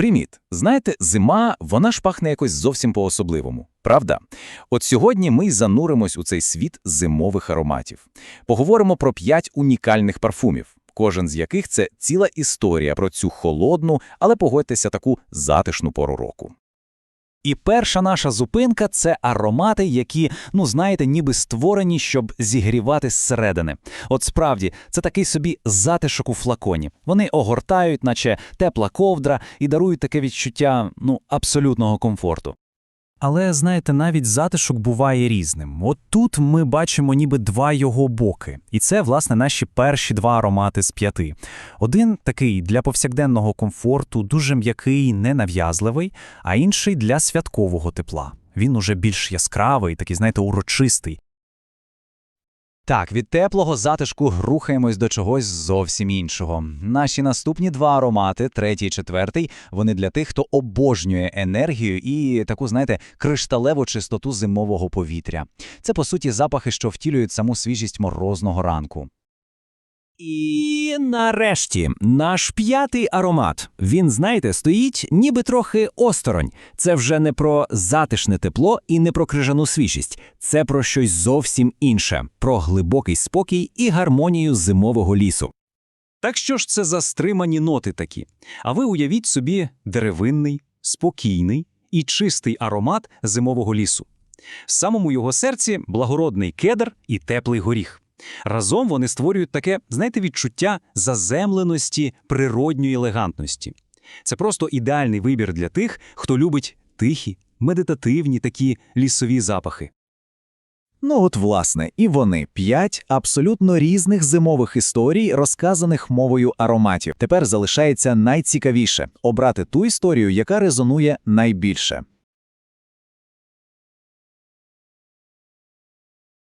Приміт, знаєте, зима, вона ж пахне якось зовсім по-особливому, правда? От сьогодні ми й зануримось у цей світ зимових ароматів. Поговоримо про п'ять унікальних парфумів, кожен з яких це ціла історія про цю холодну, але погодьтеся таку затишну пору року. І перша наша зупинка це аромати, які, ну знаєте, ніби створені, щоб зігрівати зсередини. От справді, це такий собі затишок у флаконі. Вони огортають, наче тепла ковдра, і дарують таке відчуття ну абсолютного комфорту. Але знаєте, навіть затишок буває різним. От тут ми бачимо ніби два його боки, і це власне наші перші два аромати з п'яти. Один такий для повсякденного комфорту, дуже м'який, ненав'язливий, а інший для святкового тепла. Він уже більш яскравий, такий, знаєте, урочистий. Так, від теплого затишку рухаємось до чогось зовсім іншого. Наші наступні два аромати, третій і четвертий, вони для тих, хто обожнює енергію і таку, знаєте, кришталеву чистоту зимового повітря. Це, по суті, запахи, що втілюють саму свіжість морозного ранку. І нарешті наш п'ятий аромат. Він, знаєте, стоїть ніби трохи осторонь. Це вже не про затишне тепло і не про крижану свіжість. Це про щось зовсім інше, про глибокий спокій і гармонію зимового лісу. Так що ж це за стримані ноти такі? А ви уявіть собі деревинний, спокійний і чистий аромат зимового лісу. В самому його серці благородний кедр і теплий горіх. Разом вони створюють таке, знаєте, відчуття заземленості, природньої елегантності. Це просто ідеальний вибір для тих, хто любить тихі, медитативні такі лісові запахи. Ну от власне, і вони п'ять абсолютно різних зимових історій, розказаних мовою ароматів. Тепер залишається найцікавіше обрати ту історію, яка резонує найбільше.